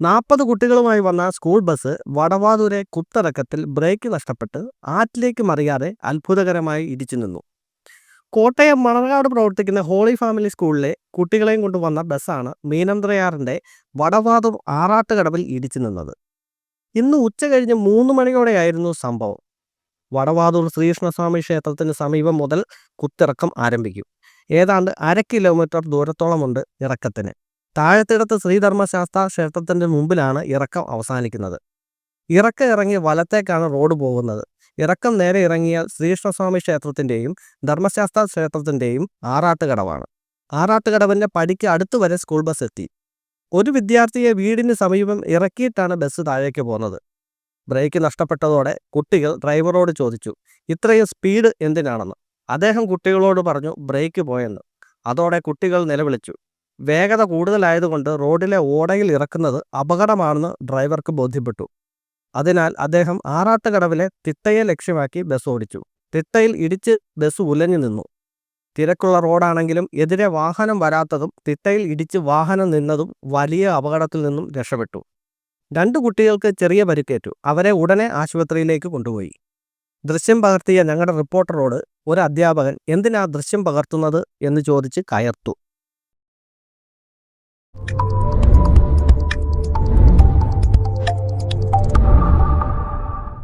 നാൽപ്പത് കുട്ടികളുമായി വന്ന സ്കൂൾ ബസ് വടവാതൂരെ കുത്തടക്കത്തിൽ ബ്രേക്ക് നഷ്ടപ്പെട്ട് ആറ്റിലേക്ക് മറിയാതെ അത്ഭുതകരമായി ഇടിച്ചു നിന്നു. കോട്ടയം മണർകാട് പ്രവർത്തിക്കുന്ന ഹോളി ഫാമിലി സ്കൂളിലെ കുട്ടികളെയും കൊണ്ട് വന്ന ബസ്സാണ് മീനന്ത്രയാറിന്റെ വടവാതൂർ ആറാട്ടുകടവിൽ ഇടിച്ചു നിന്നത്. ഇന്ന് ഉച്ച കഴിഞ്ഞ് മൂന്ന് മണിയോടെയായിരുന്നു സംഭവം. വടവാതൂർ ശ്രീകൃഷ്ണസ്വാമി ക്ഷേത്രത്തിന് സമീപം മുതൽ കുത്തിറക്കം ആരംഭിക്കും. ഏതാണ്ട് അര കിലോമീറ്റർ ദൂരത്തോളമുണ്ട് ഇറക്കത്തിന്. താഴത്തിടത്ത് ശ്രീധർമ്മശാസ്ത്ര ക്ഷേത്രത്തിന്റെ മുമ്പിലാണ് ഇറക്കം അവസാനിക്കുന്നത്. ഇറക്കം ഇറങ്ങി വലത്തേക്കാണ് റോഡ് പോകുന്നത്. ഇറക്കം നേരെ ഇറങ്ങിയ ശ്രീകൃഷ്ണസ്വാമി ക്ഷേത്രത്തിന്റെയും ധർമ്മശാസ്ത്ര ക്ഷേത്രത്തിന്റെയും ആറാട്ടുകടവാണ്. ആറാട്ടുകടവിന്റെ പടിക്ക് അടുത്ത് വരെ സ്കൂൾ ബസ് എത്തി. ഒരു വിദ്യാർത്ഥിയെ വീടിന് സമീപം ഇറക്കിയിട്ടാണ് ബസ് താഴേക്ക് പോകുന്നത് ബ്രേക്ക് നഷ്ടപ്പെട്ടതോടെ കുട്ടികൾ ഡ്രൈവറോട് ചോദിച്ചു ഇത്രയും സ്പീഡ് എന്തിനാണെന്ന്? അദ്ദേഹം കുട്ടികളോട് പറഞ്ഞു ബ്രേക്ക് പോയെന്ന്. അതോടെ കുട്ടികൾ നിലവിളിച്ചു വേഗത കൂടുതലായതുകൊണ്ട് റോഡിലെ ഓടയിൽ ഇറക്കുന്നത് അപകടമാണെന്ന് ഡ്രൈവർക്ക് ബോധ്യപ്പെട്ടു. അതിനാൽ അദ്ദേഹം ആറാട്ടുകടവിലെ തിട്ടയെ ലക്ഷ്യമാക്കി ബസ് ഓടിച്ചു. തിട്ടയിൽ ഇടിച്ച് ബസ് ഉലഞ്ഞു നിന്നു. തിരക്കുള്ള റോഡാണെങ്കിലും എതിരെ വാഹനം വരാത്തതും തിട്ടയിൽ ഇടിച്ച് വാഹനം നിന്നതും വലിയ അപകടത്തിൽ നിന്നും രക്ഷപ്പെട്ടു. രണ്ടു കുട്ടികൾക്ക് ചെറിയ പരിക്കേറ്റു. അവരെ ഉടനെ ആശുപത്രിയിലേക്ക് കൊണ്ടുപോയി. ദൃശ്യം പകർത്തിയ ഞങ്ങളുടെ റിപ്പോർട്ടറോട് ഒരു അധ്യാപകൻ എന്തിനാ ദൃശ്യം പകർത്തുന്നത്? എന്ന് ചോദിച്ച് കയർത്തു.